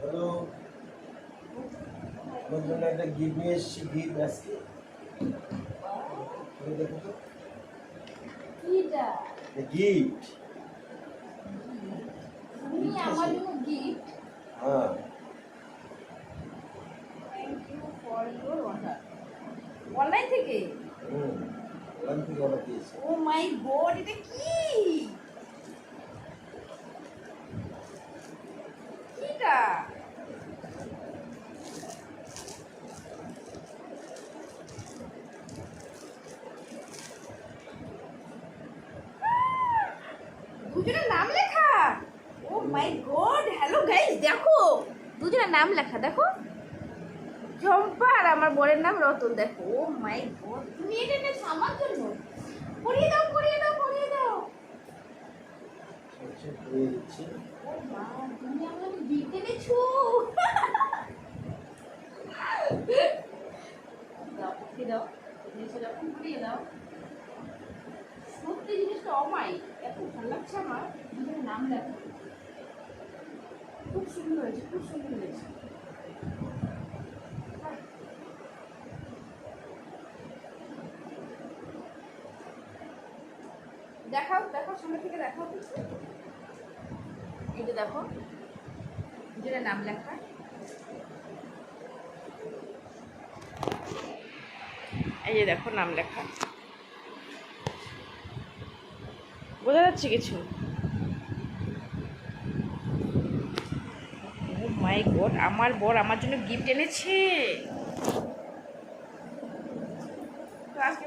Hello আমার জন্য একটা গিফট নিয়ে এসেছি গিফট আজকে। দেখো তো। গিফট। হ্যাঁ। অনলাইন থেকে? হুম ওখান থেকে অর্ডার দিয়েছি। ও মাই গড এটা কি? দুজনের নাম লেখা। Oh my god hello guys দেখো। দুজনের নাম লেখা দেখো। ঝম্পা আর আমার বরের নাম রতন দেখো। ও মাই গড তুমি এটা এনেছো আমার জন্য? পড়িয়ে দাও পড়িয়ে দাও পড়িয়ে দাও। আচ্ছা ও মা তুমি আমার দিতে এনেছো। দাও পড়িয়ে দাও। পড়িয়ে দাও। সত্যি জিনিসটা অমাই এত ভালো লাগছে আমার। দুজনের নাম দেখো খুব সুন্দর হয়েছে, খুব সুন্দর হয়েছে। দেখাও দেখাও, সামনে থেকে দেখাও এটা দেখো যেটা নাম লেখা। এই যে দেখো, নাম লেখা। বোঝা যাচ্ছে কিছু? মাই গড আমার বর আমার জন্য গিফট এনেছে। আজকে